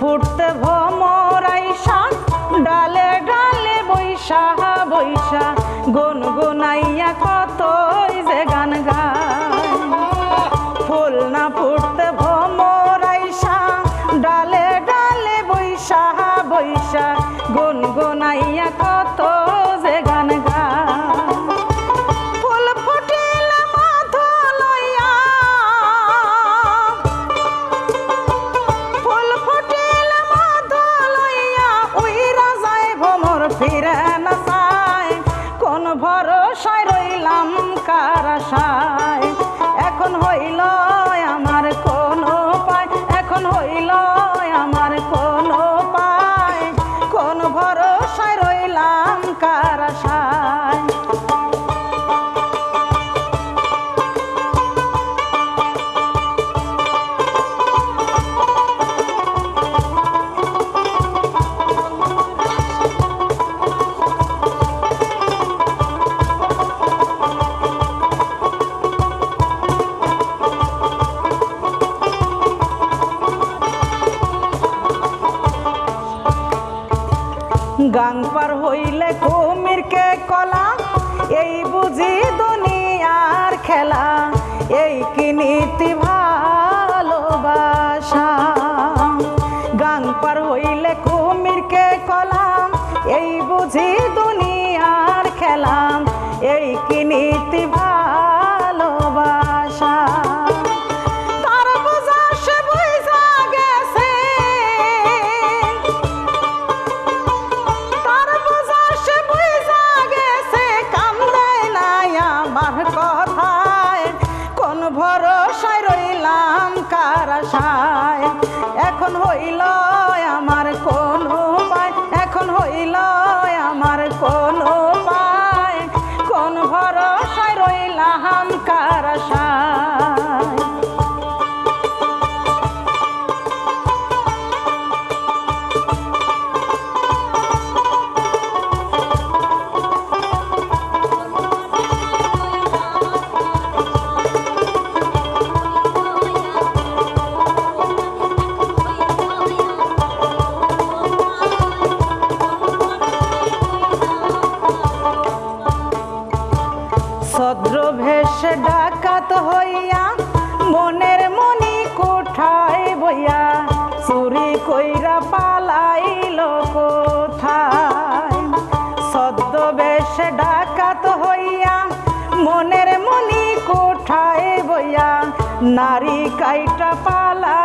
ফুটতে ভমরাই শাক ডালে ডালে বৈশাখ। फिरा গাং পার হইলে কুমিরকে কলা উন্নত হইয়া, মনের মনি কোঠায় বইয়া, চুরি কইরা পালাইল কোথায়? সদ্যবেশ ডাকাত হইয়া, মনের মনি কোঠায় বইয়া, নারী কাইটা পালা